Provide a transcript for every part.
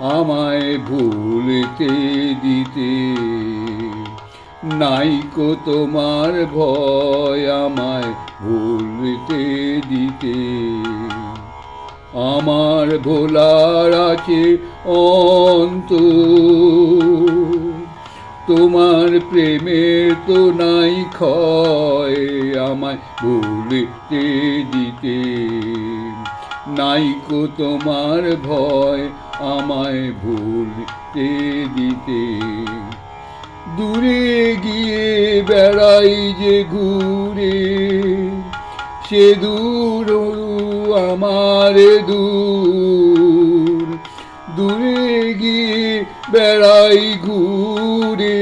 আমায় ভুলতে দিতে। নাইকো তোমার ভয় আমায় ভুলতে দিতে। আমার ভোলার আছে অন্ত তোমার প্রেমের তো নাই ক্ষয় আমায় ভুলতে দিতে। নাইকো তোমার ভয়, আমায় ভুলতে দিতে। দূরে গিয়ে বেড়াই যে ঘুরে, সে দূর আমার দূর। দূরে গিয়ে বেড়াই ঘুরে,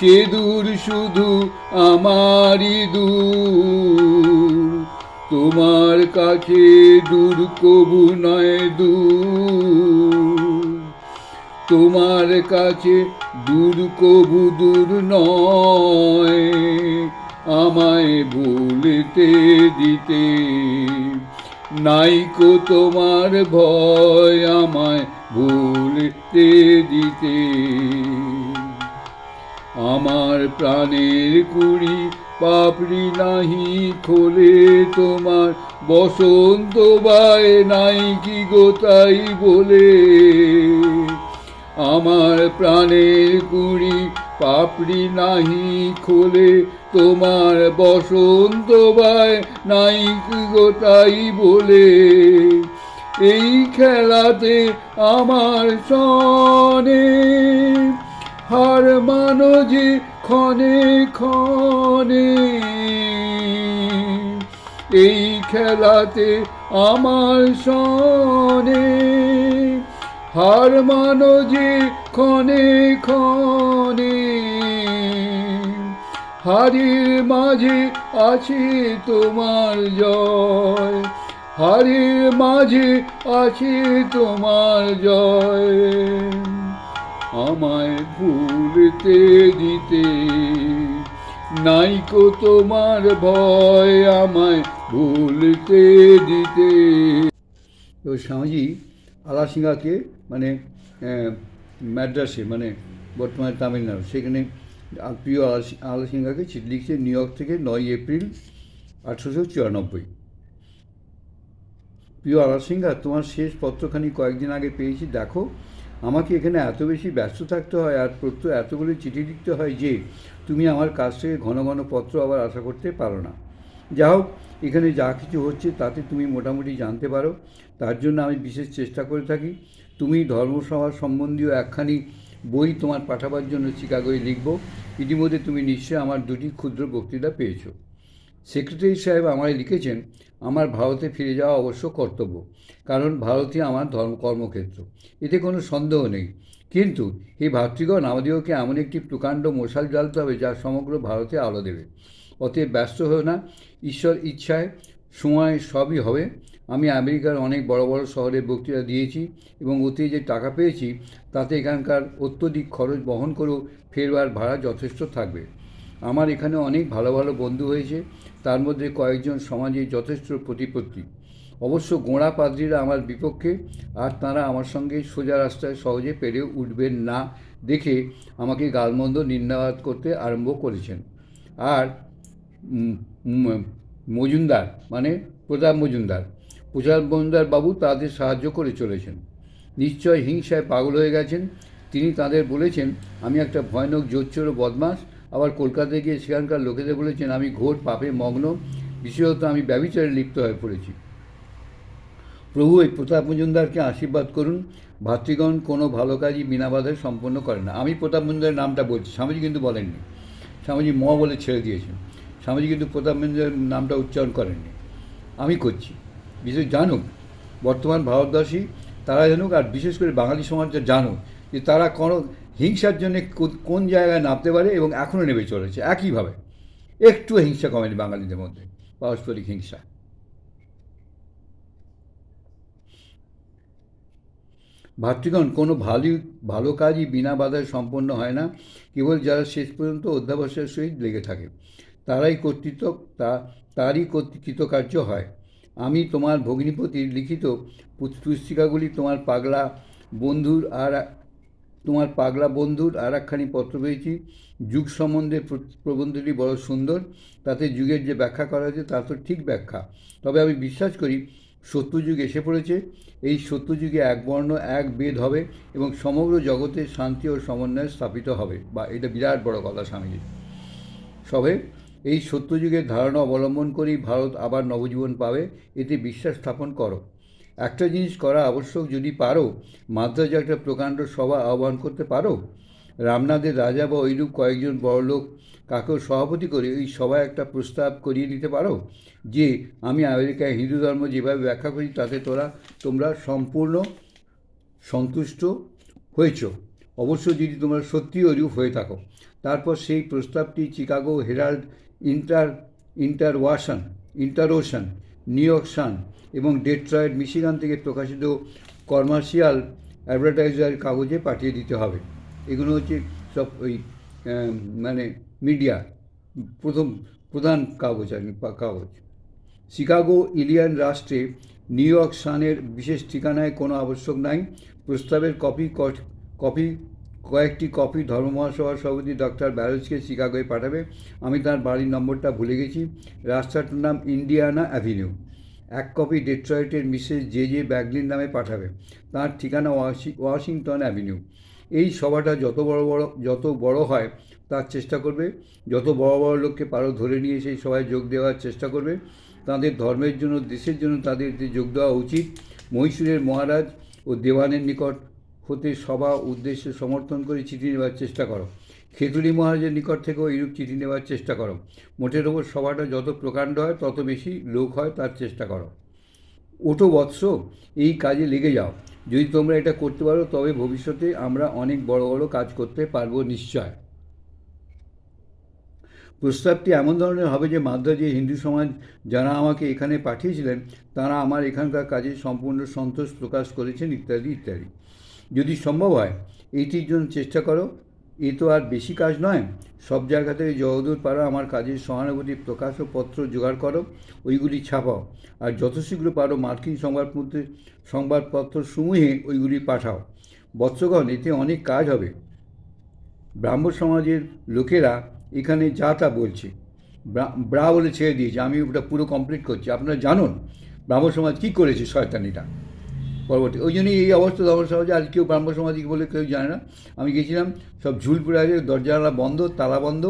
সে দূর শুধু আমারই দূর। তোমার কাছে দূর কবু নয় দূর। তোমার কাছে দূর কবু দূর নয়। আমায় ভুলতে দিতে নাইকো তোমার ভয়, আমায় ভুলতে দিতে। আমার প্রাণের কুড়ি পাপড়ি নাহি খোলে তোমার, বসন্ত বায় নাই কি গোতাই বলে। আমার প্রাণের কুড়ি পাপড়ি নাহি খোলে তোমার, বসন্ত বায় নাই কি গোতাই বলে। এই খেলাতে আমার সনে হার মানো যে ক্ষণে ক্ষণে এই খেলাতে আমার সনে হার মানো যে ক্ষণে ক্ষণে হারির মাঝে আছে তোমার জয়। হারির মাঝে আছে তোমার জয়। আমায় ভুলতে দিতে। নাইকো তোমার ভয় আমায় ভুলতে দিতে। তো স্বামীজি আলাসিঙ্গাকে মানে ম্যাড্রাসে মানে বর্তমানে তামিলনাড়ু, সেখানে প্রিয় আলাসি- আলাসিঙ্গাকে চিঠি লিখছে নিউ ইয়র্ক থেকে নয় এপ্রিল আঠেরোশো চুরানব্বই। প্রিয় আলাসিঙ্গা, তোমার শেষ পত্রখানি কয়েকদিন আগে পেয়েছি, দেখো। আমাকে এখানে এত বেশি ব্যস্ত থাকতে হয় আর প্রত্যহ এতগুলি চিঠি লিখতে হয় যে তুমি আমার কাছ থেকে ঘন ঘন পত্র আবার আশা করতে পারো না। যা হোক, এখানে যা কিছু হচ্ছে তাতে তুমি মোটামুটি জানতে পারো। তার জন্য আমি বিশেষ চেষ্টা করে থাকি। তুমি ধর্মসভা সম্বন্ধীয় একখানি বই তোমার পাঠাবার জন্য চিকাগোয় লিখব। ইতিমধ্যে তুমি নিশ্চয়ই আমার দুটি ক্ষুদ্র বক্তৃতা পেয়েছ। সেক্রেটারি সাহেব আমায় লিখেছেন, আমার ভারতে ফিরে যাওয়া অবশ্য কর্তব্য, কারণ ভারতই আমার ধর্ম, কর্মক্ষেত্র। এতে কোনো সন্দেহ নেই। কিন্তু এই ভাতৃগণ আমাদেরকে এমন একটি প্রকাণ্ড মশাল জ্বালতে হবে, যা সমগ্র ভারতে আলো দেবে। অতএব ব্যস্ত হয়েও না, ঈশ্বর ইচ্ছায় সময় সবই হবে। আমি আমেরিকার অনেক বড় বড় শহরে বক্তৃতা দিয়েছি এবং অতি যে টাকা পেয়েছি, তাতে এখানকার অত্যধিক খরচ বহন করেও ফেরবার ভাড়া যথেষ্ট থাকবে। আমার এখানে অনেক ভালো ভালো বন্ধু হয়েছে, তার মধ্যে কয়েকজন সমাজে যথেষ্ট প্রতিপত্তি। অবশ্য গোঁড়া পাদ্রীরা আমার বিপক্ষে, আর তাঁরা আমার সঙ্গে সোজা রাস্তায় সহজে পেরে উঠবেন না দেখে আমাকে গালমন্দ নিন্দাবাদ করতে আরম্ভ করেছেন। আর মজুমদার মানে প্রতাপ মজুমদার প্রতাপ মজুমদার বাবু তাদের সাহায্য করে চলেছেন। নিশ্চয় হিংসায় পাগল হয়ে গেছেন। তিনি তাদের বলেছেন, আমি একটা ভয়ানক জোচ্চোর বদমাস আবার কলকাতায় গিয়ে সেখানকার লোকেদের বলেছেন, আমি ঘোর পাপে মগ্ন। বিশেষত আমি ব্যবিচারে লিপ্ত হয়ে পড়েছি। প্রভু, এই প্রতাপ মজুমদারকে আশীর্বাদ করুন। ভাতৃগণ কোনো ভালো কাজই বিনা বাধায় সম্পন্ন করে না। আমি প্রতাপ মজুমদারের নামটা বলছি, স্বামীজি কিন্তু বলেননি। স্বামীজি ম বলে ছেড়ে দিয়েছেন। স্বামীজি কিন্তু প্রতাপ মজুমদারের নামটা উচ্চারণ করেননি। আমি করছি। বিশেষ জানুক, বর্তমান ভারতবাসী, তারা জানুক আর বিশেষ করে বাঙালি সমাজটা জানুক যে তারা কোনো হিংসার জন্য কোন জায়গায় নামতে পারে এবং এখনও নেমে চলেছে? একইভাবে, একটু হিংসা কমেনি বাঙালিদের মধ্যে। পারস্পরিক হিংসা। ভাতৃগণ, কোনো ভালো ভালো কাজই বিনা বাধায় সম্পন্ন হয় না। কেবল যারা শেষ পর্যন্ত অধ্যাবসায়ের সহিত লেগে থাকে, তারাই কর্তৃত্ব, তা, তারই কৃতকার্য হয়। আমি তোমার ভগ্নিপতির লিখিত পুস্তিকাগুলি তোমার পাগলা বন্ধুর আর তোমার পাগলা বন্ধুর আর একখানি পত্র পেয়েছি। যুগ সম্বন্ধে প্রবন্ধটি বড় সুন্দর। তাতে যুগের যে ব্যাখ্যা করা হয়েছে তা তো ঠিক ব্যাখ্যা। তবে আমি বিশ্বাস করি, সত্যযুগ এসে পড়েছে। এই সত্যযুগে এক বর্ণ, এক বেদ হবে এবং সমগ্র জগতে শান্তি ও সমন্বয় স্থাপিত হবে। বা এটা বিরাট বড় কথা স্বামীজি। সবে এই সত্যযুগের ধারণা অবলম্বন করেই ভারত আবার নবজীবন পাবে। এতে বিশ্বাস স্থাপন করো। একটা জিনিস করা আবশ্যক যদি পারো, মাদ্রাজে একটা প্রকাণ্ড সভা আহ্বান করতে পারো? রামনাথের রাজা বা ওইরূপ কয়েকজন বড়লোক কাকেও সভাপতি করে ওই সভায় একটা প্রস্তাব করিয়ে নিতে পারো? যে, আমি আমেরিকায় হিন্দু ধর্ম যেভাবে ব্যাখ্যা করি তাতে তোরা, তোমরা সম্পূর্ণ সন্তুষ্ট হয়েছ। অবশ্য যদি তোমরা সত্যি ওরূপ হয়ে থাকো। তারপর সেই প্রস্তাবটি Chicago Herald Inter, Inter Ocean Inter Ocean New York Sun এবং ডেট্রয়েড মিশিগান থেকে প্রকাশিত কমার্শিয়াল অ্যাডভার্টাইজার কাগজে পাঠিয়ে দিতে হবে। এগুলো হচ্ছে সব ওই মানে মিডিয়া প্রথম, প্রধান কাগজ আর কাগজ। শিকাগো ইলিয়ান রাষ্ট্রে নিউ ইয়র্ক সানের বিশেষ ঠিকানায় কোনো আবশ্যক নাই। প্রস্তাবের কপি কপি কয়েকটি কপি ধর্ম মহাসভার সভাপতি ডক্টর ব্যারোজকে শিকাগোয় পাঠাবে। আমি তার বাড়ির নম্বরটা ভুলে গেছি। রাস্তাটার নাম ইন্ডিয়ানা অ্যাভিনিউ। এক কপি ডেট্রয়েটের মিসেস জে জে ব্যাগলির নামে পাঠাবে। তার ঠিকানা ওয়াশি- ওয়াশিংটন অ্যাভিনিউ। এই সভাটা যত বড় বড়, যত বড় হয় তার চেষ্টা করবে। যত বড় বড় লোককে পারো ধরে নিয়ে সেই সভায় যোগ দেওয়ার চেষ্টা করবে। তাদের ধর্মের জন্য, দেশের জন্য তাদের যোগ দেওয়া উচিত। মহীশূরের মহারাজ ও দেওয়ানের নিকট হতে সভা উদ্দেশ্যে সমর্থন করে চিঠি নেওয়ার চেষ্টা করো। খেতুলি মহারাজের নিকট থেকেও এইরূপ চিঠি নেওয়ার চেষ্টা করো। মোটের ওপর সভাটা যত প্রকাণ্ড হয়, তত বেশি লোক হয়, তার চেষ্টা করো। ওটো বৎস, এই কাজে লেগে যাও। যদি তোমরা এটা করতে পারো, তবে ভবিষ্যতে আমরা অনেক বড় বড় কাজ করতে পারব নিশ্চয়। প্রস্তাবটি এমন ধরনের হবে যে মাদ্রাজে হিন্দু সমাজ যারা আমাকে এখানে পাঠিয়েছিলেন, তারা আমার এখানকার কাজে সম্পূর্ণ সন্তোষ প্রকাশ করেছেন, ইত্যাদি ইত্যাদি। যদি সম্ভব হয়, এইটির জন্য চেষ্টা করো। এ তো আর বেশি কাজ নয়। সব জায়গা থেকে যতদূর পারো আমার কাজের সহানুভূতি প্রকাশ ও পত্র জোগাড় করো, ওইগুলি ছাপাও। আর যত শীঘ্র পারো মার্কিন সংবাদপত্রে, সংবাদপত্র সমূহে ওইগুলি পাঠাও। বৎসগণ, এতে অনেক কাজ হবে। ব্রাহ্ম সমাজের লোকেরা এখানে যা তা বলছে। ব্রা বলে ছেড়ে দিয়েছে। আমি ওটা পুরো কমপ্লিট করছি। আপনারা জানুন ব্রাহ্ম সমাজ কী করেছে শয়তানিটা পরবর্তী। ওই জন্যই এই অবস্থা ব্রাহ্ম সমাজে আর কেউ ব্রাহ্ম সমাজিক বলে কেউ জানে না। আমি গেছিলাম, সব ঝুলপুরে আছে দরজা বন্ধ, তালা বন্ধ।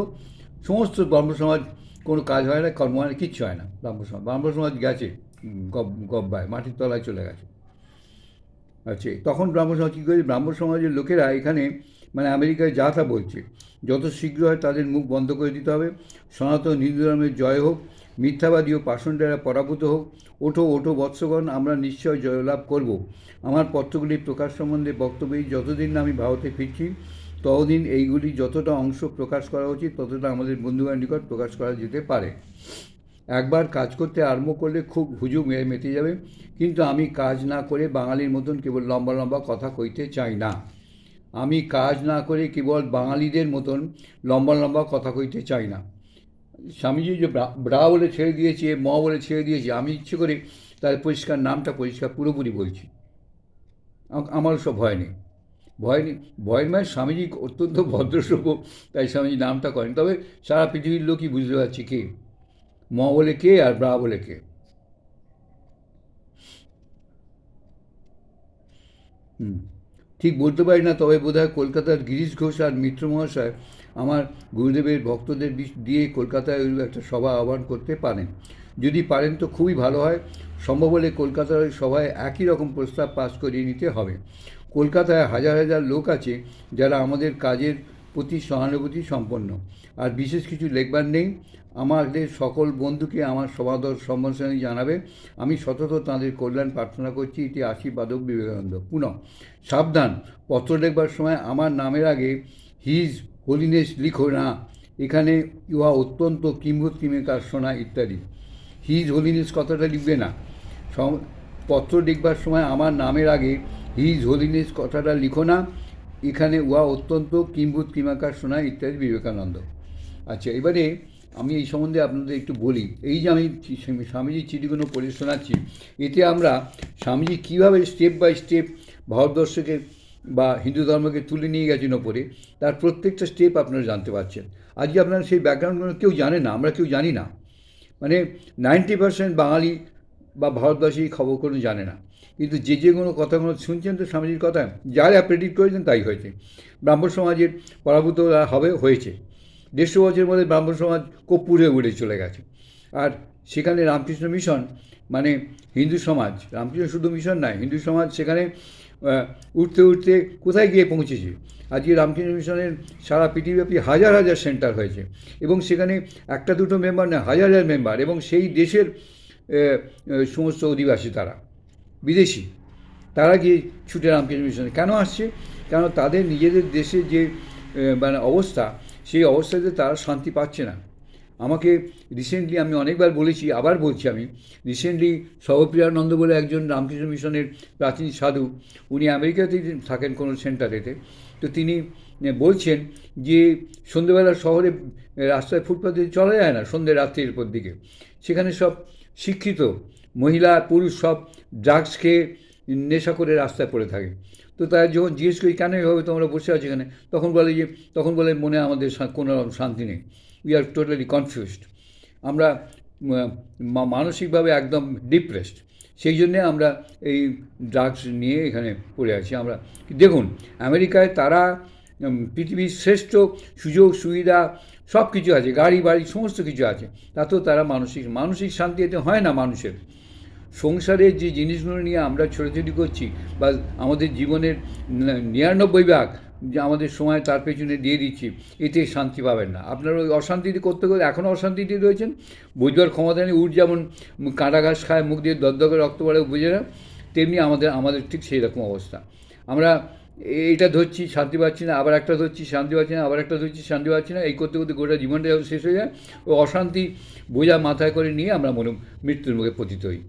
সমস্ত ব্রাহ্ম সমাজ, কোনো কাজ হয় না, কর্ম হয় না, কিচ্ছু হয় না। ব্রাহ্ম সমাজ ব্রাহ্ম সমাজ গেছে, গব, গব্বায়, মাটির তলায় চলে গেছে। আচ্ছা তখন ব্রাহ্ম সমাজ কী করেছে? ব্রাহ্ম সমাজের লোকেরা এখানে মানে আমেরিকায় যা তা বলছে। যত শীঘ্র হয় তাদের মুখ বন্ধ করে দিতে হবে। সনাতন হিন্দু ধর্মের জয় হোক মিথ্যাবাদী ও পাষণ্ডেরা পরাভূত হোক। ওঠো ওঠো বৎসগণ, আমরা নিশ্চয় জয়লাভ করব। আমার পত্রগুলির প্রকাশ সম্বন্ধে বক্তব্যই যতদিন না আমি ভারতে ফিরছি, ততদিন এইগুলি যতটা অংশ প্রকাশ করা উচিত, ততটা আমাদের বন্ধুবান্ধব নিকট প্রকাশ করা যেতে পারে। একবার কাজ করতে আরম্ভ করলে খুব হুজু মেয়ে মেতে যাবে। কিন্তু আমি কাজ না করে বাঙালির মতন কেবল লম্বা লম্বা কথা কইতে চাই না। আমি কাজ না করে কেবল বাঙালিদের মতন লম্বা লম্বা কথা কইতে চাই না। স্বামীজি যে ব্রা- বলে ছেড়ে দিয়েছে, ম বলে ছেড়ে দিয়েছে, আমি ইচ্ছে করে তার পরিষ্কার নামটা পরিষ্কার পুরোপুরি বলছি। আম- আমার সব ভয় নেই। ভয় নেই ভয়ের মানে স্বামীজি অত্যন্ত ভদ্রসভ্য তাই স্বামীজি নামটা করেন। তবে সারা পৃথিবীর লোকই বুঝতে পারছে কে। ম বলে কে আর ব্রা বলে কে। হুম, ঠিক বলতে পারি না, তবে বোধহয় কলকাতার গিরিশ ঘোষ আর মিত্র মহাশয় আমার গুরুদেবের ভক্তদের দিয়ে কলকাতায় ওই একটা সভা আহ্বান করতে পারেন। যদি পারেন তো খুবই ভালো হয়। সম্ভব হলে কলকাতার ওই সভায় একই রকম প্রস্তাব পাস করিয়ে নিতে হবে। কলকাতায় হাজার হাজার লোক আছে যারা আমাদের কাজের প্রতি সহানুভূতি সম্পন্ন। আর বিশেষ কিছু লেখবার নেই। আমাদের সকল বন্ধুকে আমার সমাদর সম্ভাষণী জানাবে। আমি সতত তাঁদের কল্যাণ প্রার্থনা করছি। এটি আশীর্বাদক বিবেকানন্দ। পুনঃ সাবধান। পত্র লেখবার সময় আমার নামের আগে হিজ হোলিনেস লিখো না। এখানে ইহা অত্যন্ত কিম্ভূত কিমেকার শোনা ইত্যাদি হিজ হোলিনেস কথাটা লিখবে না। পত্র লিখবার সময় আমার নামের আগে হিজ হোলিনেস কথাটা লিখো না। এখানে উহা অত্যন্ত কিম্ভূত কিমাকার শোনা ইত্যাদি বিবেকানন্দ। আচ্ছা এবারে আমি এই সম্বন্ধে আপনাদের একটু বলি। এই যে আমি স্বামীজির চিঠিগুলো পড়ে শোনাচ্ছি, এতে আমরা স্বামীজি কীভাবে স্টেপ বাই স্টেপ ভারতবর্ষকে বা হিন্দু ধর্মকে তুলে নিয়ে গেছেন ওপরে, তার প্রত্যেকটা স্টেপ আপনারা জানতে পারছেন। আজকে আপনারা সেই ব্যাকগ্রাউন্ডগুলো কেউ জানে না, আমরা কেউ জানি না। মানে নাইনটি পার্সেন্ট বাঙালি বা ভারতবাসী খবর কোনো জানে না। কিন্তু যে যে কোনো কথাগুলো শুনছেন তো স্বামীজির কথা, যারা প্রেডিক্ট করেছেন তাই হয়েছে। ব্রাহ্মণ সমাজের পরাভূত হবে, হয়েছে। দেড়শো বছরের মধ্যে ব্রাহ্মণ সমাজ কর্পূরে উড়ে চলে গেছে। আর সেখানে রামকৃষ্ণ মিশন মানে হিন্দু সমাজ, রামকৃষ্ণ শুধু মিশন নয়, হিন্দু সমাজ সেখানে উঠতে উঠতে কোথায় গিয়ে পৌঁছেছে? আজকে রামকৃষ্ণ মিশনের সারা পৃথিবীব্যাপী হাজার হাজার সেন্টার হয়েছে এবং সেখানে একটা দুটো মেম্বার না, হাজার হাজার মেম্বার এবং সেই দেশের সমস্ত অধিবাসী তারা, বিদেশি, তারা গিয়ে ছুটে রামকৃষ্ণ মিশনে। কেন আসছে? কেন তাদের নিজেদের দেশে যে মানে অবস্থা, সেই অবস্থাতে তারা শান্তি পাচ্ছে না। আমাকে রিসেন্টলি আমি অনেকবার বলেছি, আবার বলছি আমি রিসেন্টলি সহপ্রিয়ানন্দ বলে একজন রামকৃষ্ণ মিশনের প্রাচীন সাধু, উনি আমেরিকাতেই থাকেন কোনো সেন্টারেতে তো তিনি বলছেন যে সন্ধ্যেবেলা শহরে রাস্তায় ফুটপাতে চলা যায় না সন্ধ্যে রাত্রির পর দিকে। সেখানে সব শিক্ষিত মহিলা, পুরুষ সব ড্রাগস খেয়ে নেশা করে রাস্তায় পড়ে থাকে। তো তাই যখন জিজ্ঞেস করি, কেন এভাবে তোমরা বসে আছো এখানে? তখন বলে যে, তখন বলে, মনে আমাদের কোনো শান্তি নেই। উই আর টোটালি কনফিউজড আমরা মানসিকভাবে একদম ডিপ্রেসড সেই জন্যে আমরা এই ড্রাগস নিয়ে এখানে পড়ে আছি। আমরা, দেখুন, আমেরিকায় তারা পৃথিবীর শ্রেষ্ঠ সুযোগ, সুবিধা সব কিছু আছে, গাড়ি, বাড়ি, সমস্ত কিছু আছে। তাতেও তারা মানসিক মানসিক শান্তি এতে হয় না মানুষের। সংসারের যে জিনিসগুলো নিয়ে আমরা ছোটাছুটি করছি, বা আমাদের জীবনের নিরানব্বই ভাগ যে আমাদের সময় তার পেছনে দিয়ে দিচ্ছি, এতে শান্তি পাবেন না। আপনারা ওই অশান্তিতে করতে করতে এখনও অশান্তিতে রয়েছেন। বুঝবার ক্ষমতা নেই উঠ যেমন কাঁটা ঘাস খায়, মুখ দিয়ে দর করে রক্ত পড়ে, বুঝে না, তেমনি আমাদের আমাদের ঠিক সেই রকম অবস্থা। আমরা এইটা ধরছি, শান্তি পাচ্ছি না, আবার একটা ধরছি, শান্তি পাচ্ছি না, আবার একটা ধরছি, শান্তি পাচ্ছি না, এই করতে করতে গোটা জীবনটা যখন শেষ হয়ে যায়। ও অশান্তি বোঝা মাথায় করে নিয়ে আমরা মনে মৃত্যুর মুখে পতিত হই।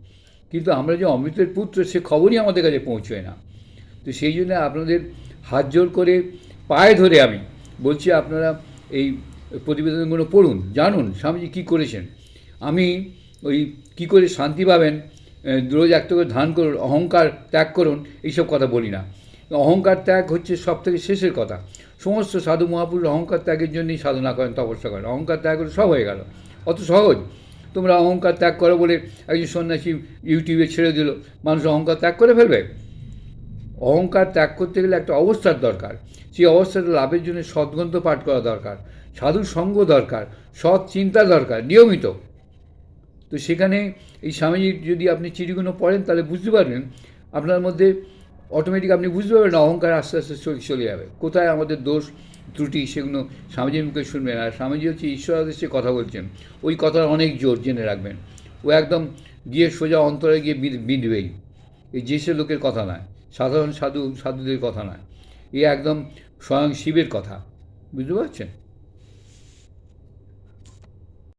কিন্তু আমরা যে অমৃতের পুত্র, সে খবরই আমাদের কাছে পৌঁছয় না। তো সেই জন্য আপনাদের হাত জোর করে পায়ে ধরে আমি বলছি, আপনারা এই প্রতিবেদনগুলো পড়ুন, জানুন, স্বামীজি কী করেছেন? আমি ওই কী করে শান্তি পাবেন? রোজ একটা করে ধান করুন, অহংকার ত্যাগ করুন, এইসব কথা বলি না। অহংকার ত্যাগ হচ্ছে সব থেকে শেষের কথা। সমস্ত সাধু মহাপুরুষ অহংকার ত্যাগের জন্যই সাধনা করেন, তপস্যা করেন। অহংকার ত্যাগ করে সব হয়ে গেল। অত সহজ। তোমরা অহংকার ত্যাগ করো বলে একজন সন্ন্যাসী ইউটিউবে ছেড়ে দিল, মানুষ অহংকার ত্যাগ করে ফেলবে? অহংকার ত্যাগ করতে গেলে একটা অবস্থার দরকার। সেই অবস্থাটা লাভের জন্য সদ্গ্রন্থ পাঠ করা দরকার, সাধু সঙ্গ দরকার, সৎ চিন্তা দরকার, নিয়মিত। তো সেখানে এই স্বামীজির যদি আপনি চিঠিগুলো পড়েন, তাহলে বুঝতে পারবেন, আপনার মধ্যে অটোমেটিক আপনি বুঝতে পারবেন অহংকার আস্তে আস্তে চলে যাবে। কোথায় আমাদের দোষ, ত্রুটি, সেগুলো স্বামীজির মুখে শুনবেন। আর স্বামীজি হচ্ছে ঈশ্বর আদেশে কথা বলছেন। ওই কথার অনেক জোর জেনে রাখবেন। ও একদম গিয়ে সোজা অন্তরে গিয়ে বিঁধ- বিঁধবেই। এই যে সে লোকের কথা নয়। সাধারণ সাধু সাধুদের কথা নয়। এ একদম স্বয়ং শিবের কথা। বুঝতে পারছেন?